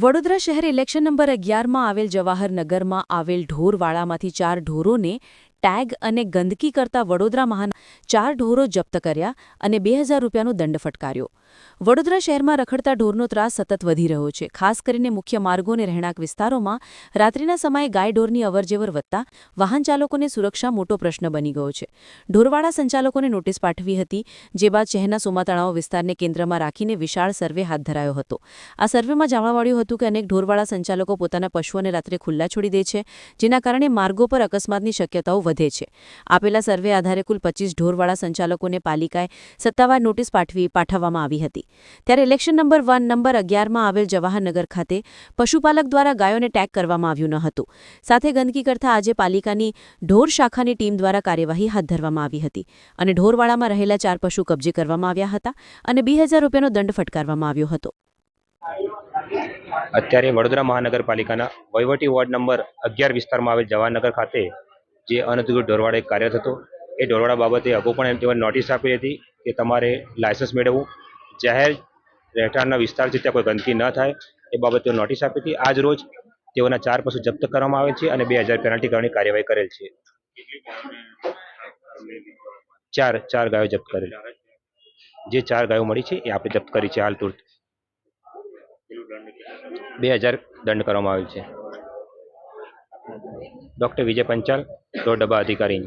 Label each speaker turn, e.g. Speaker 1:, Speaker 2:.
Speaker 1: વડોદરા શહેર election number અગિયારમાં આવેલ જવાહરનગરમાં આવેલ ઢોરવાળામાંથી ચાર ઢોરોને ટેગ અને ગંદકી કરતા વડોદરા મહાન ચાર ઢોરો જપ્ત કર્યા અને બે હજાર રૂપિયાનો દંડ ફટકાર્યો. વડોદરા શહેરમાં રખડતા ઢોરનો ત્રાસ સતત વધી રહ્યો છે. ખાસ કરીને મુખ્ય માર્ગો અને રહેણાંક વિસ્તારોમાં રાત્રિના સમયે ગાય ઢોરની અવરજવર વધતા વાહન ચાલકોને સુરક્ષા મોટો પ્રશ્ન બની ગયો છે. ઢોરવાળા સંચાલકોને નોટિસ પાઠવી હતી, જે બાદ શહેરના સોમાતળાવ વિસ્તારને કેન્દ્રમાં રાખીને વિશાળ સર્વે હાથ ધરાયો હતો. આ સર્વેમાં જાણવા મળ્યું હતું કે અનેક ઢોરવાળા સંચાલકો પોતાના પશુઓને રાત્રે ખુલ્લા છોડી દે છે, જેના કારણે માર્ગો પર અકસ્માતની શક્યતાઓ વધે છે. આપેલા સર્વે આધારે કુલ પચીસ ઢોરવાળા સંચાલકોને પાલિકાએ સત્તાવાર નોટિસ પાઠવી પાઠવવામાં આવી હતી. ત્યારે ઇલેક્શન નંબર વન નંબર અગિયારમાં આવેલ જવાહરનગર ખાતે પશુપાલક દ્વારા ગાયોને ટેગ કરવામાં આવ્યું ન હતું. સાથે ગંદકી કરતા આજે પાલિકાની ઢોર શાખાની ટીમ દ્વારા કાર્યવાહી હાથ ધરવામાં આવી હતી અને ઢોરવાડામાં રહેલા ચાર પશુ કબજે કરવામાં આવ્યા હતા અને બે રૂપિયાનો દંડ ફટકારવામાં આવ્યો હતો.
Speaker 2: અત્યારે વડોદરા મહાનગરપાલિકાના વહીવટી વોર્ડ નંબર અગિયાર વિસ્તારમાં આવેલ જવાહરનગર ખાતે જે અનધિકૃત ઢોરવાડા કાર્યરત હતો એ ઢોરવાડા બાબતે અગાઉ પણ એમ નોટિસ આપી હતી કે તમારે લાયસન્સ મેળવવું જાહેર રહેઠાણના વિસ્તાર છે ત્યાં કોઈ ગંદકી ન થાય, એ બાબતે નોટિસ આપી હતી. આજ રોજ તેઓના ચાર પશુ જપ્ત કરવામાં આવે છે અને બે હજાર પેનલ્ટી કરવાની કાર્યવાહી કરેલ છે. ચાર ચાર ગાયો જપ્ત કરેલ. જે ચાર ગાયો મળી છે એ આપણે જપ્ત કરી છે હાલ તુરત. બે હજાર દંડ કરવામાં આવેલ છે. ડૉક્ટર વિજય પંચાલ ડબ્બા અધિકારી.